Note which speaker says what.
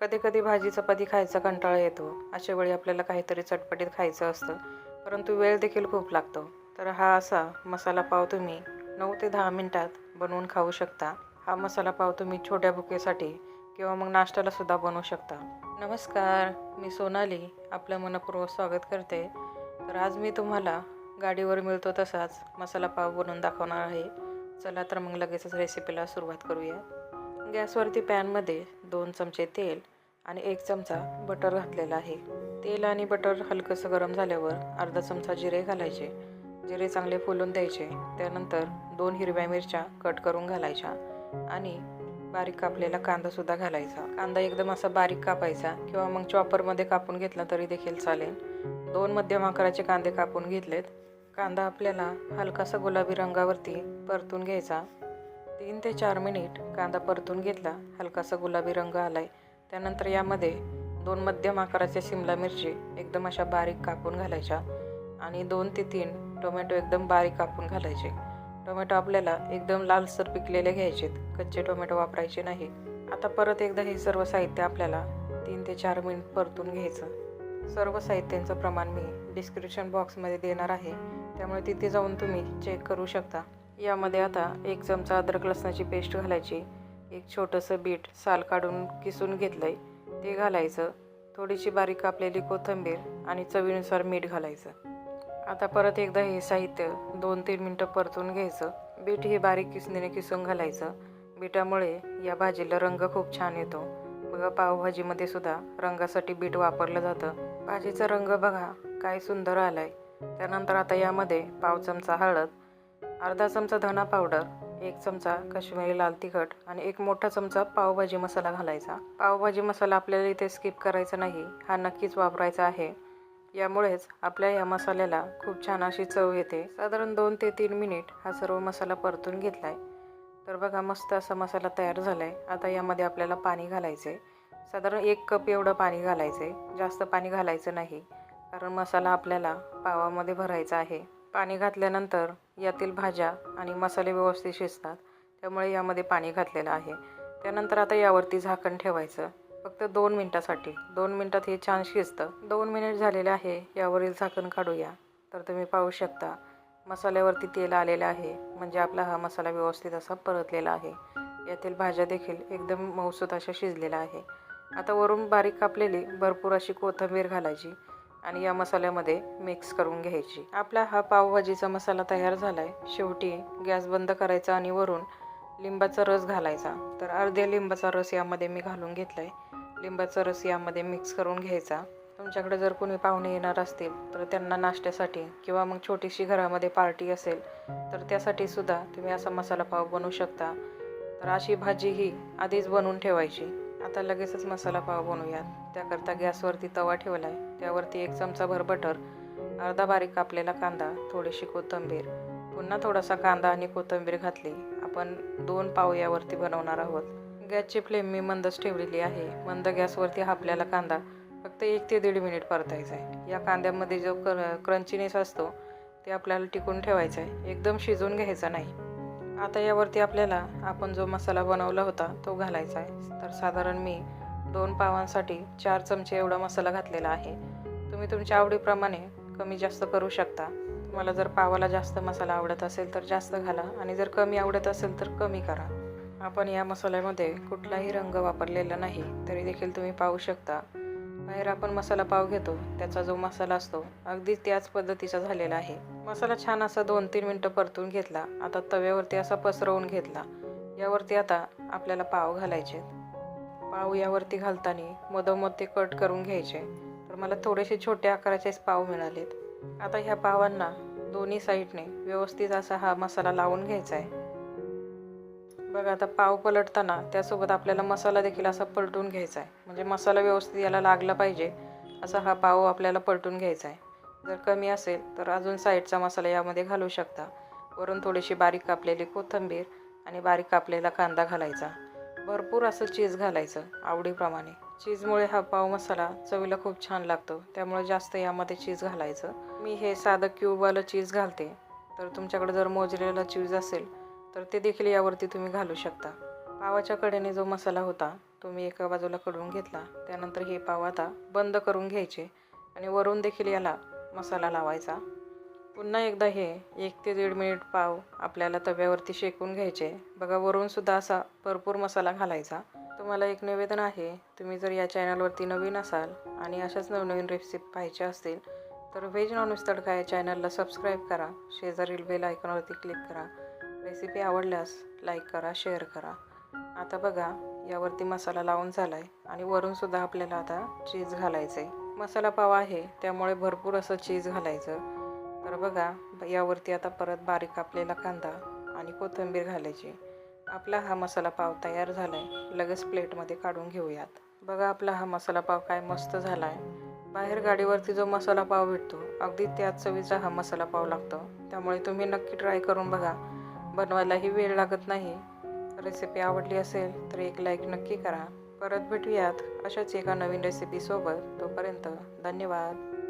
Speaker 1: कधी कधी भाजी चपाती खायचा कंटाळा येतो. अशा वेळी आपल्याला काहीतरी चटपटीत खायचं असतं. परंतु वेळ देखील खूप लागतो. तर हा असा मसाला पाव तुम्ही नऊ ते दहा मिनटात बनवून खाऊ शकता. हा मसाला पाव तुम्ही छोट्या भुकेसाठी किंवा मग नाश्त्याला सुद्धा बनवू शकता. नमस्कार मी सोनाली आपलं मनपूर्वक स्वागत करते. तर आज मी तुम्हाला गाडीवर मिळतो तसाच मसाला पाव बनवून दाखवणार आहे. चला तर मग लगेचच रेसिपीला सुरुवात करूया. गॅसवरती पॅनमध्ये दोन चमचे तेल आणि एक चमचा बटर घातलेला आहे. तेल आणि बटर हलकंसं गरम झाल्यावर अर्धा चमचा जिरे घालायचे. जिरे चांगले फुलून द्यायचे. त्यानंतर दोन हिरव्या मिरच्या कट करून घालायच्या आणि बारीक कापलेला कांदासुद्धा घालायचा. कांदा एकदम असा बारीक कापायचा किंवा मग चॉपरमध्ये कापून घेतला तरी देखील चालेल. दोन मध्यम आकाराचे कांदे कापून घेतलेत. कांदा आपल्याला हलकासा गुलाबी रंगावरती परतून घ्यायचा. तीन ते चार मिनिट कांदा परतून घेतला. हलकासा गुलाबी रंग आलाय. त्यानंतर यामध्ये दोन मध्यम आकाराच्या शिमला मिरची एकदम अशा बारीक कापून घालायच्या आणि दोन ते तीन टोमॅटो एकदम बारीक कापून घालायचे. टोमॅटो आपल्याला एकदम लालसर पिकलेले घ्यायचेत. कच्चे टोमॅटो वापरायचे नाही. आता परत एकदा हे सर्व साहित्य आपल्याला तीन ते चार मिनिट परतून घ्यायचं. सर्व साहित्यांचं प्रमाण मी डिस्क्रिप्शन बॉक्समध्ये देणार आहे. त्यामुळे तिथे जाऊन तुम्ही चेक करू शकता. यामध्ये आता एक चमचा अद्रक लसणाची पेस्ट घालायची एक छोटंसं बीट साल काढून किसून घेतलं आहे ते घालायचं थोडीशी बारीक कापलेली कोथिंबीर आणि चवीनुसार मीठ घालायचं. आता परत एकदा हे साहित्य दोन तीन मिनटं परतून घ्यायचं. बीट हे बारीक किसणीने किसून घालायचं. बीटामुळे या भाजीला रंग खूप छान येतो. बघा पावभाजीमध्ये सुद्धा रंगासाठी बीट वापरलं जातं. भाजीचा रंग बघा काय सुंदर आलाय. त्यानंतर आता यामध्ये पाव चमचा हळद अर्धा चमचा धना पावडर एक चमचा काश्मीरी लाल तिखट आणि एक मोठा चमचा पावभाजी मसाला घालायचा. पावभाजी मसाला आपल्याला इथे स्किप करायचा नाही हा नक्कीच वापरायचा आहे. यामुळेच आपल्या या मसाल्याला खूप छान अशी चव येते. साधारण दोन ते तीन मिनिट हा सर्व मसाला परतून घेतलाय. तर बघा मस्त असा मसाला तयार झालाय. आता यामध्ये आपल्याला पाणी घालायचे साधारण एक कप एवढं पाणी घालायचे जास्त पाणी घालायचं नाही कारण मसाला आपल्याला पावामध्ये भरायचा आहे. पाणी घातल्यानंतर यातील भाज्या आणि मसाले व्यवस्थित शिजतात. त्यामुळे यामध्ये पाणी घातलेलं आहे. त्यानंतर आता यावरती झाकण ठेवायचं. फक्त दोन मिनटासाठी. दोन मिनटात हे छान शिजतं. दोन मिनिट झालेले आहे. यावरील झाकण काढूया. तर तुम्ही पाहू शकता. मसाल्यावरती तेल आलेलं आहे. म्हणजे आपला हा मसाला व्यवस्थित असा परतलेला आहे. यातील भाज्या देखील एकदम मऊसूत अशा शिजलेल्या आहे. आता वरून बारीक कापलेली भरपूर अशी कोथिंबीर घालायची. आणि या मसाल्यामध्ये मिक्स करून घ्यायची. आपला हा पावभाजीचा मसाला तयार झाला आहे शेवटी गॅस बंद करायचा आणि वरून लिंबाचा रस घालायचा. तर अर्ध्या लिंबाचा रस यामध्ये मी घालून घेतला आहे लिंबाचा रस यामध्ये मिक्स करून घ्यायचा. तुमच्याकडे जर कोणी पाहुणे येणार असतील तर त्यांना नाश्त्यासाठी किंवा मग छोटीशी घरामध्ये पार्टी असेल तर त्यासाठी सुद्धा तुम्ही असा मसाला पाव बनवू शकता. तर अशी भाजी ही आधीच बनवून ठेवायची. आता लगेचच मसाला पाव बनवूयात. त्याकरता गॅसवरती तवा ठेवला आहे त्यावरती एक चमचाभर बटर अर्धा बारीक कापलेला कांदा थोडीशी कोथिंबीर पुन्हा थोडासा कांदा आणि कोथिंबीर घातली. आपण दोन पाव यावरती बनवणार आहोत. गॅसची फ्लेम मी मंदच ठेवलेली आहे. मंद गॅसवरती हा आपल्याला कांदा फक्त एक ते दीड मिनिट परतायचा आहे. या कांद्यामध्ये जो कर क्रंचीनेस असतो ते आपल्याला टिकून ठेवायचं आहे. एकदम शिजवून घ्यायचा नाही. आता यावरती आपल्याला आपण जो मसाला बनवला होता तो घालायचा आहे. तर साधारण मी दोन पावांसाठी चार चमचे एवढा मसाला घातलेला आहे. तुम्ही तुमच्या आवडीप्रमाणे कमी जास्त करू शकता. तुम्हाला जर पावाला जास्त मसाला आवडत असेल तर जास्त घाला आणि जर कमी आवडत असेल तर कमी करा. आपण या मसाल्यामध्ये कुठलाही रंग वापरलेला नाही तरी देखील तुम्ही पाहू शकता. बाहेर आपण मसाला पाव घेतो त्याचा जो मसाला असतो अगदी त्याच पद्धतीचा झालेला आहे. मसाला छान असा दोन तीन मिनटं परतून घेतला. आता तव्यावरती असा पसरवून घेतला. यावरती आता आपल्याला पाव घालायचे पाव यावरती घालताना मधोमध ते कट करून घ्यायचे. तर मला थोडेसे छोट्या आकाराचेच पाव मिळालेत. आता ह्या पावांना दोन्ही साईडने व्यवस्थित असा हा मसाला लावून घ्यायचा आहे बघा आता पाव पलटताना त्यासोबत आपल्याला मसाला देखील असा पलटून घ्यायचा आहे म्हणजे मसाला व्यवस्थित याला लागला पाहिजे असा हा पाव आपल्याला पलटून घ्यायचा आहे जर कमी असेल तर अजून साईडचा मसाला यामध्ये घालू शकता. वरून थोडीशी बारीक कापलेली कोथिंबीर आणि बारीक कापलेला कांदा घालायचा. भरपूर असं चीज घालायचं आवडीप्रमाणे. चीजमुळे हा पाव मसाला चवीला खूप छान लागतो. त्यामुळे जास्त यामध्ये चीज घालायचं. मी हे साधं क्यूबवालं चीज घालते. तर तुमच्याकडे जर मोजलेलं चीज असेल तर ते देखील यावरती तुम्ही घालू शकता. पावाच्या कडेने जो मसाला होता तुम्ही एका बाजूला कडून घेतला. त्यानंतर हे पाव आता बंद करून घ्यायचे आणि वरून देखील याला मसाला लावायचा. पुन्हा एकदा हे एक ते दीड मिनिट पाव आपल्याला तव्यावरती शेकून घ्यायचे. बघा वरून सुद्धा असा भरपूर मसाला घालायचा. तुम्हाला एक निवेदन आहे तुम्ही जर या चॅनलवरती नवीन असाल आणि अशाच नवनवीन रेसिपी पाहायच्या असतील तर व्हेज नॉनव्हेज तडका या चॅनलला सबस्क्राईब करा. शेजारील बेल आयकॉनवरती क्लिक करा. रेसिपी आवडल्यास लाईक करा शेअर करा. आता बघा यावरती मसाला लावून झाला आहे आणि वरूनसुद्धा आपल्याला आता चीज घालायचं आहे मसाला पाव आहे त्यामुळे भरपूर असं चीज घालायचं. तर बघा यावरती आता परत बारीक कापलेला कांदा आणि कोथिंबीर घालायची. आपला हा मसाला पाव तयार झाला आहे लगेच प्लेटमध्ये काढून घेऊयात. बघा आपला हा मसाला पाव काय मस्त झाला आहे बाहेर गाडीवरती जो मसाला पाव भेटतो अगदी त्याच चवीचा हा मसाला पाव लागतो. त्यामुळे तुम्ही नक्की ट्राय करून बघा. बनवायलाही वेळ लागत नाही. रेसिपी आवडली असेल तर एक लाईक नक्की करा. परत भेटूयात अशाच एका नवीन रेसिपीसोबत तोपर्यंत धन्यवाद.